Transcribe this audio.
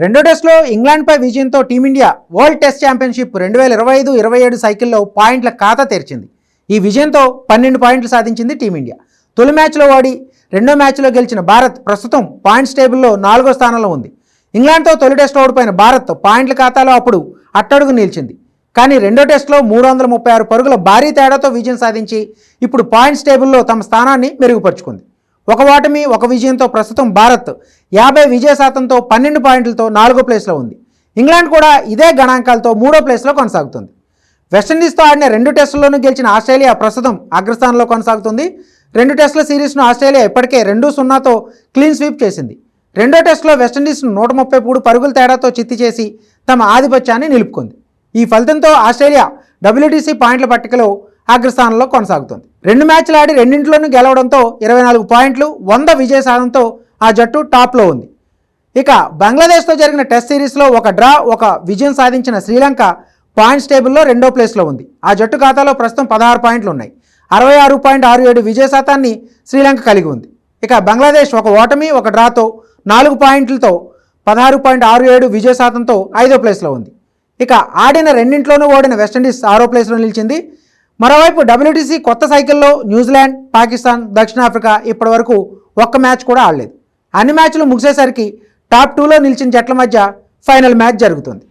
రెండో టెస్ట్లో ఇంగ్లాండ్పై విజయంతో టీమిండియా వరల్డ్ టెస్ట్ ఛాంపియన్షిప్ రెండు వేల ఇరవై ఐదు ఇరవై ఏడు సైకిల్లో పాయింట్ల ఖాతా తెరిచింది. ఈ విజయంతో పన్నెండు పాయింట్లు సాధించింది టీమిండియా. తొలి మ్యాచ్లో ఓడి రెండో మ్యాచ్లో గెలిచిన భారత్ ప్రస్తుతం పాయింట్స్ టేబుల్లో నాలుగో స్థానంలో ఉంది. ఇంగ్లాండ్తో తొలి టెస్ట్ ఓడిపోయిన భారత్ పాయింట్ల ఖాతాలో అప్పుడు అట్టడుగు నిలిచింది. కానీ రెండో టెస్ట్లో మూడు వందల ముప్పై ఆరు పరుగుల భారీ తేడాతో విజయం సాధించి ఇప్పుడు పాయింట్స్ టేబుల్లో తమ స్థానాన్ని మెరుగుపరుచుకుంది. ఒక ఓటమి ఒక విజయంతో ప్రస్తుతం భారత్ యాభై విజయ శాతంతో పన్నెండు పాయింట్లతో నాలుగో ప్లేస్లో ఉంది. ఇంగ్లాండ్ కూడా ఇదే గణాంకాలతో మూడో ప్లేస్లో కొనసాగుతుంది. వెస్టిండీస్తో ఆడిన రెండు టెస్టుల్లోనూ గెలిచిన ఆస్ట్రేలియా ప్రస్తుతం అగ్రస్థానంలో కొనసాగుతుంది. రెండు టెస్టుల సిరీస్ను ఆస్ట్రేలియా ఇప్పటికే రెండు సున్నాతో క్లీన్ స్వీప్ చేసింది. రెండో టెస్టులో వెస్టిండీస్ను నూట ముప్పై మూడు పరుగుల తేడాతో చిత్తి చేసి తమ ఆధిపత్యాన్ని నిలుపుకుంది. ఈ ఫలితంతో ఆస్ట్రేలియా డబ్ల్యూటీసీ పాయింట్ల పట్టికలో అగ్రస్థానంలో కొనసాగుతుంది. రెండు మ్యాచ్లు ఆడి రెండింటిలోనూ గెలవడంతో ఇరవై నాలుగు పాయింట్లు వంద విజయ సాధనతో ఆ జట్టు టాప్లో ఉంది. ఇక బంగ్లాదేశ్తో జరిగిన టెస్ట్ సిరీస్లో ఒక డ్రా ఒక విజయం సాధించిన శ్రీలంక పాయింట్స్ టేబుల్లో రెండో ప్లేస్లో ఉంది. ఆ జట్టు ఖాతాలో ప్రస్తుతం పదహారు పాయింట్లు ఉన్నాయి అరవై ఆరు పాయింట్ ఆరు ఏడు విజయ శాతాన్ని శ్రీలంక కలిగి ఉంది. ఇక బంగ్లాదేశ్ ఒక ఓటమి ఒక డ్రాతో నాలుగు పాయింట్లతో పదహారు పాయింట్ ఆరు ఏడు విజయ శాతంతో ఐదో ప్లేస్లో ఉంది. ఇక ఆడిన రెండింట్లోనూ ఓడిన వెస్టిండీస్ ఆరో ప్లేస్లో నిలిచింది మరోవైపు డబ్ల్యూటీసీ కొత్త సైకిల్లో న్యూజిలాండ్ పాకిస్తాన్ దక్షిణాఫ్రికా ఇప్పటివరకు ఒక్క మ్యాచ్ కూడా ఆడలేదు. అన్ని మ్యాచ్లు ముగిసేసరికి టాప్ టూలో నిలిచిన జట్ల మధ్య ఫైనల్ మ్యాచ్ జరుగుతుంది.